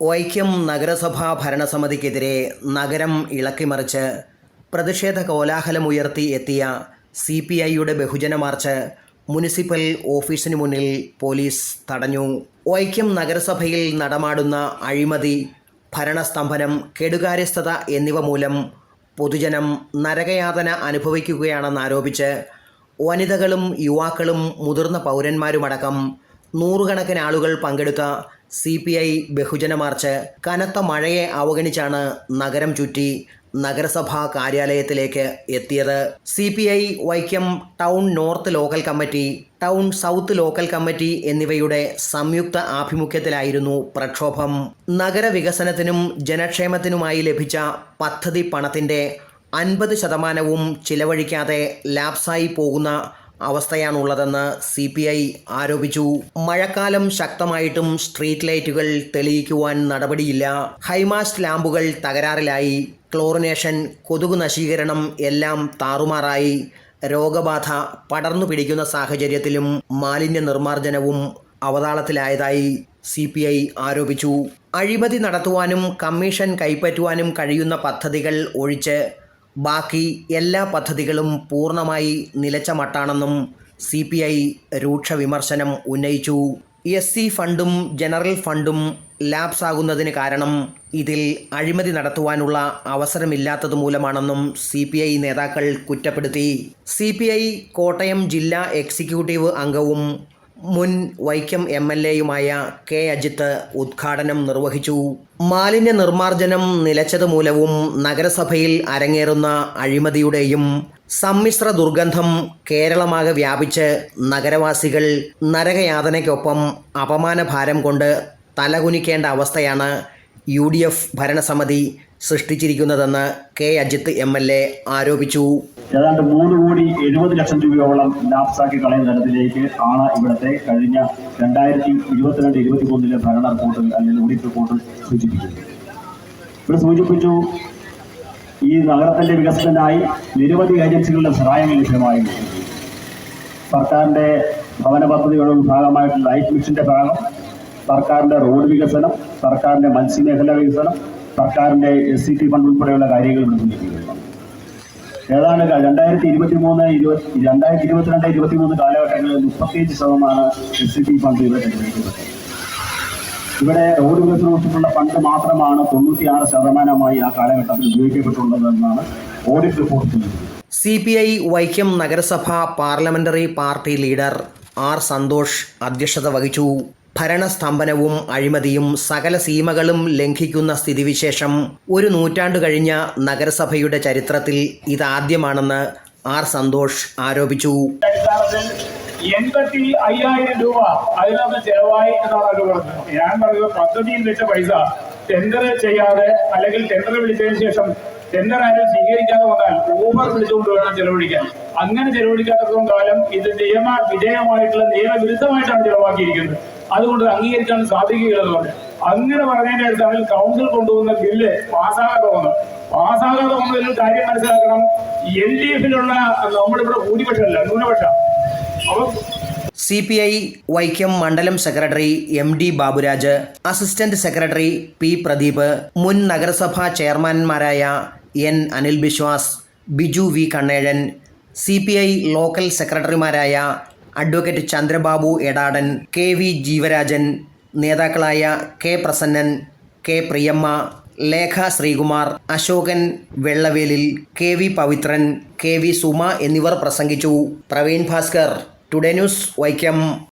വൈക്കം നഗരസഭാ ഭരണസമിതിക്കെതിരെ നഗരം ഇളക്കിമറിച്ച് പ്രതിഷേധ കോലാഹലമുയർത്തി എത്തിയ സി പി ഐയുടെ ബഹുജന മാർച്ച് മുനിസിപ്പൽ ഓഫീസിന് മുന്നിൽ പോലീസ് തടഞ്ഞു. വൈക്കം നഗരസഭയിൽ നടമാടുന്ന അഴിമതി ഭരണസ്തംഭനം കെടുകാര്യസ്ഥത എന്നിവ മൂലം പൊതുജനം നരകയാതന അനുഭവിക്കുകയാണെന്നാരോപിച്ച് വനിതകളും യുവാക്കളും മുതിർന്ന പൗരന്മാരുമടക്കം നൂറുകണക്കിന് ആളുകൾ പങ്കെടുത്ത സി പി ഐ ബഹുജന മാർച്ച് കനത്ത മഴയെ അവഗണിച്ചാണ് നഗരം ചുറ്റി നഗരസഭാ കാര്യാലയത്തിലേക്ക് എത്തിയത്. C P I Vaikom town north local committee town south local committee എന്നിവയുടെ സംയുക്ത ആഭിമുഖ്യത്തിലായിരുന്നു പ്രക്ഷോഭം. നഗരവികസനത്തിനും ജനക്ഷേമത്തിനുമായി ലഭിച്ച പദ്ധതി പണത്തിന്റെ അൻപത് ശതമാനവും ചിലവഴിക്കാതെ ലാപ്സായി പോകുന്ന അവസ്ഥയാണുള്ളതെന്ന് സി പി ഐ ആരോപിച്ചു. മഴക്കാലം ശക്തമായിട്ടും സ്ട്രീറ്റ് ലൈറ്റുകൾ തെളിയിക്കുവാൻ നടപടിയില്ല. ഹൈമാസ്റ്റ് ലാമ്പുകൾ തകരാറിലായി. ക്ലോറിനേഷൻ കൊതുക് നശീകരണം എല്ലാം താറുമാറായി. രോഗബാധ പടർന്നു പിടിക്കുന്ന സാഹചര്യത്തിലും മാലിന്യ നിർമ്മാർജനവും അവതാളത്തിലായതായി സി പി ഐ ആരോപിച്ചു. അഴിമതി നടത്തുവാനും കമ്മീഷൻ കൈപ്പറ്റുവാനും കഴിയുന്ന പദ്ധതികൾ ഒഴിച്ച് ബാക്കി എല്ലാ പദ്ധതികളും പൂർണമായി നിലച്ച മട്ടാണെന്നും സി പി ഐ രൂക്ഷ വിമർശനം ഉന്നയിച്ചു. എസ് സി ഫണ്ടും ജനറൽ ഫണ്ടും ലാപ്സാകുന്നതിന് കാരണം ഇതിൽ അഴിമതി നടത്തുവാനുള്ള അവസരമില്ലാത്തത് മൂലമാണെന്നും സി പി ഐ നേതാക്കൾ കുറ്റപ്പെടുത്തി. സി പി ഐ കോട്ടയം ജില്ലാ എക്സിക്യൂട്ടീവ് അംഗവും മുൻ വൈക്കം എം എൽ എയുമായ കെ അജിത്ത് ഉദ്ഘാടനം നിർവഹിച്ചു. മാലിന്യ നിർമ്മാർജനം നിലച്ചത് മൂലവും നഗരസഭയിൽ അരങ്ങേറുന്ന അഴിമതിയുടെയും സമ്മിശ്ര ദുർഗന്ധം കേരളമാകെ വ്യാപിച്ച് നഗരവാസികൾ നരകയാതനയ്ക്കൊപ്പം അപമാനഭാരം കൊണ്ട് തലകുനിക്കേണ്ട അവസ്ഥയാണ് യു ഡി എഫ് ഭരണസമിതി സൃഷ്ടിച്ചിരിക്കുന്നതെന്ന് K Ajith M L A ആരോപിച്ചു. ഏതാണ്ട് മൂന്ന് കോടി എഴുപത് ലക്ഷം രൂപയോളം ലാപ്സാക്കി കളയുന്ന തരത്തിലേക്ക് ആണ് ഇവിടുത്തെ കഴിഞ്ഞ രണ്ടായിരത്തി ഇരുപത്തിരണ്ട് ഇരുപത്തി മൂന്നിലെ ഭരണ റിപ്പോർട്ടിൽ അല്ലെങ്കിൽ ഓഡിറ്റ് റിപ്പോർട്ടിൽ സൂചിപ്പിക്കുന്നത്. ഇവിടെ സൂചിപ്പിച്ചു ഈ നഗരത്തിന്റെ വികസനത്തിനായി നിരവധി ഏജൻസികളുടെ സഹായങ്ങൾ ലഭ്യമായി സർക്കാരിന്റെ ഭവന പദ്ധതികളുടെ ഭാഗമായിട്ടുള്ള ലൈഫ് മിഷന്റെ ഭാഗം സർക്കാരിന്റെ റോഡ് വികസനം സർക്കാരിന്റെ മത്സ്യമേഖല വികസനം സർക്കാരിന്റെ എസ് സി ടി ഫണ്ട് ഉൾപ്പെടെയുള്ള കാര്യങ്ങൾ ഇവിടെ ഏതാണ് രണ്ടായിരത്തി ഇരുപത്തി മൂന്ന് ഇരുപത്തി രണ്ടായിരത്തി ഇരുപത്തിരണ്ട് ഇരുപത്തി മൂന്ന് കാലഘട്ടങ്ങളിൽ മുപ്പത്തിയഞ്ച് ശതമാനം എസ് സി ടി ഫണ്ട് ഇവിടെ ചെലവഴിക്കുന്നത് ഇവിടെ റോഡ് വികസനത്തിനുള്ള ഫണ്ട് മാത്രമാണ് തൊണ്ണൂറ്റിയാറ് ശതമാനമായി ആ കാലഘട്ടത്തിൽ ഉപയോഗിക്കപ്പെട്ടുള്ളതെന്നാണ് audit report C P I Vaikom നഗരസഭ parliamentary party leader R Santhosh അധ്യക്ഷത വഹിച്ചു. ഭരണസ്തംഭനവും അഴിമതിയും സകല സീമകളും ലംഘിക്കുന്ന സ്ഥിതിവിശേഷം ഒരു നൂറ്റാണ്ടു കഴിഞ്ഞ നഗരസഭയുടെ ചരിത്രത്തിൽ ഇതാദ്യമാണെന്ന് ആർ സന്തോഷ് ആരോപിച്ചു. എൺപത്തി അയ്യായിരം രൂപ അതിനകത്ത് ചെലവായി എന്നാണ് അവർ പറഞ്ഞത്. ഞാൻ പറഞ്ഞത് പദ്ധതിയിൽ വെച്ച പൈസ ടെൻഡർ ചെയ്യാതെ അല്ലെങ്കിൽ ടെൻഡർ വിളിച്ചതിന് ശേഷം ടെൻഡർ ആരും സ്വീകരിക്കാതെ വന്നാൽ ഊബർ വിളിച്ചുകൊണ്ട് വേണം ചെലവഴിക്കാൻ. അങ്ങനെ ചെലവഴിക്കാത്തതും കാലം ഇത് നിയമ വിധേയമായിട്ടുള്ള നിയമവിരുദ്ധമായിട്ടാണ് ചെലവാക്കിയിരിക്കുന്നത്. അതുകൊണ്ട് അംഗീകരിക്കാൻ പറഞ്ഞു. അങ്ങനെ പറഞ്ഞതിന്റെ കൗൺസിൽ കൊണ്ടുവന്ന ബില്ല് പാസ്സാകാതെ വന്നു പാസ്സാകാതെ വന്നതിൽ കാര്യം മനസ്സിലാക്കണം. എൽ ഡി എഫിലുള്ള നമ്മളിവിടെ ഭൂരിപക്ഷമല്ല ന്യൂനപക്ഷം. അപ്പൊ സി പി ഐ വൈക്കം മണ്ഡലം secretary M D Baburaj assistant secretary P Pradeep മുൻ നഗരസഭാ ചെയർമാൻമാരായ N Anil Biswas Biju V Kannezhan C P I local സെക്രട്ടറിമാരായ advocate Chandrababu Edatan K V Jeevarajan നേതാക്കളായ K Prasannan K Priyamma Lekha Sreekumar Ashokan Vellavelil K V Pavithran K V Suma എന്നിവർ പ്രസംഗിച്ചു. Praveen Bhaskar today news Vaikom.